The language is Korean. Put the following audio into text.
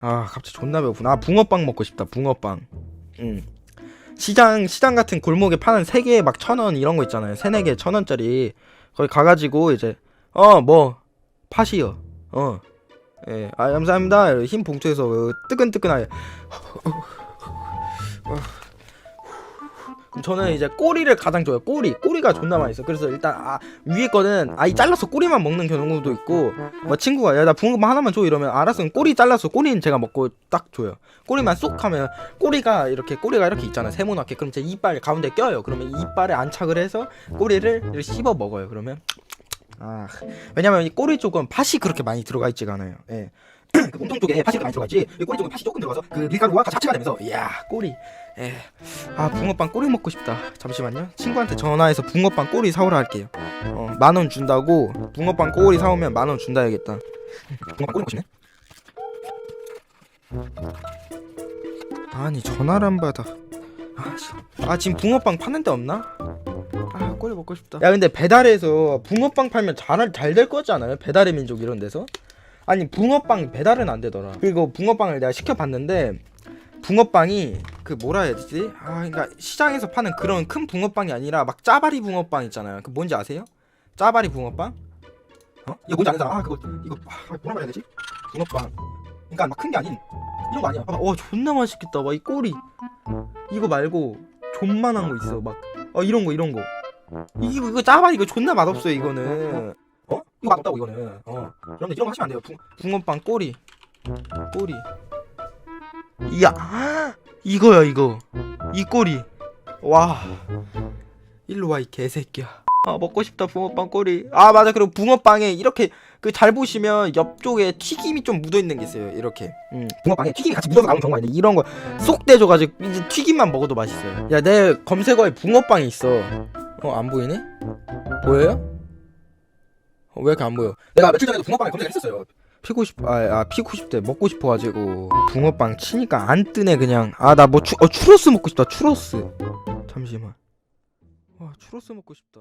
아 갑자기 존나 배고프나 아, 붕어빵 먹고 싶다 붕어빵. 응. 시장 시장 같은 골목에 파는 세 개에 막 천 원 이런 거 있잖아요. 세네 개천 원짜리. 거기 가가지고 이제 어 뭐 팥이요 어. 예, 아 감사합니다. 흰 봉투에서 그 뜨끈뜨끈하게. 그럼 저는 이제 꼬리를 가장 좋아해요. 꼬리. 꼬리가 존나 맛있어 그래서 일단 아 위에 거는 아이 잘라서 꼬리만 먹는 경우도 있고 뭐 친구가 야 나 붕어빵 하나만 줘. 이러면 알았어. 꼬리 잘라서 꼬리는 제가 먹고 딱 줘요. 꼬리만 쏙 하면 꼬리가 이렇게 꼬리가 이렇게 있잖아요. 세모나게. 그럼 제 이빨 가운데 껴요. 그러면 이빨에 안착을 해서 꼬리를 이렇게 씹어 먹어요. 그러면 아 왜냐면 이 꼬리 쪽은 팥이 그렇게 많이 들어가 있지가 않아요. 예. 그 몸통 쪽에 그렇게 많이 들어가 있지 이 꼬리 쪽은 팥이 조금 들어가서 그 밀가루와 같이 합체가 되면서 이야 꼬리 예. 아 붕어빵 꼬리 먹고 싶다 잠시만요 친구한테 전화해서 붕어빵 꼬리 사오라 할게요 어, 만 원 준다고 붕어빵 꼬리 사오면 만 원 준다 해야겠다 붕어빵 꼬리 먹고 싶네 아니 전화를 안 받아 아, 씨. 아 지금 붕어빵 파는 데 없나? 아 꼬리 먹고 싶다 야 근데 배달에서 붕어빵 팔면 잘될 거지 않아요? 배달의 민족 이런 데서? 아니 붕어빵 배달은 안 되더라 그리고 붕어빵을 내가 시켜봤는데 붕어빵이 그 뭐라 해야 되지? 아 그러니까 시장에서 파는 그런 큰 붕어빵이 아니라 막 짜바리 붕어빵 있잖아요 그 뭔지 아세요? 짜바리 붕어빵? 어? 이거 뭔지 아는 사람? 아 그거 이거 아, 뭐라 해야 되지? 붕어빵 그러니까 막 큰 게 아닌 이런 거 아니야 봐봐 와 존나 맛있겠다 와 이 꼬리 이거 말고 존만한 거 있어 막 어 이런 거 이런 거 이거 이거 짜바리 이거 존나 맛없어요 이거는 어? 이거 맛없다고 이거는. 어. 여러분들 이런 거 하시면 안 돼요. 붕, 붕어빵 꼬리. 꼬리. 이야. 이거야 이거. 이 꼬리. 와. 일로 와 이 개새끼야. 아 먹고 싶다 붕어빵 꼬리. 아 맞아. 그리고 붕어빵에 이렇게 그 잘 보시면 옆쪽에 튀김이 좀 묻어 있는 게 있어요 이렇게. 음, 붕어빵에 튀김이 같이 묻어서 나오는 경우가 있는데 이런 거쏙 떼줘가지고 이제 튀김만 먹어도 맛있어요. 야 내 검색어에 붕어빵이 있어. 어 안 보이네? 보여요? 어, 왜 이렇게 안 보여? 내가 며칠 전에도 붕어빵을 검색했었어요. 피고 싶, 아, 아 피고 싶대. 먹고 싶어가지고 붕어빵 치니까 안 뜨네 그냥. 아 나 뭐 추, 어 추로스 먹고 싶다 추로스. 잠시만. 와 추로스 먹고 싶다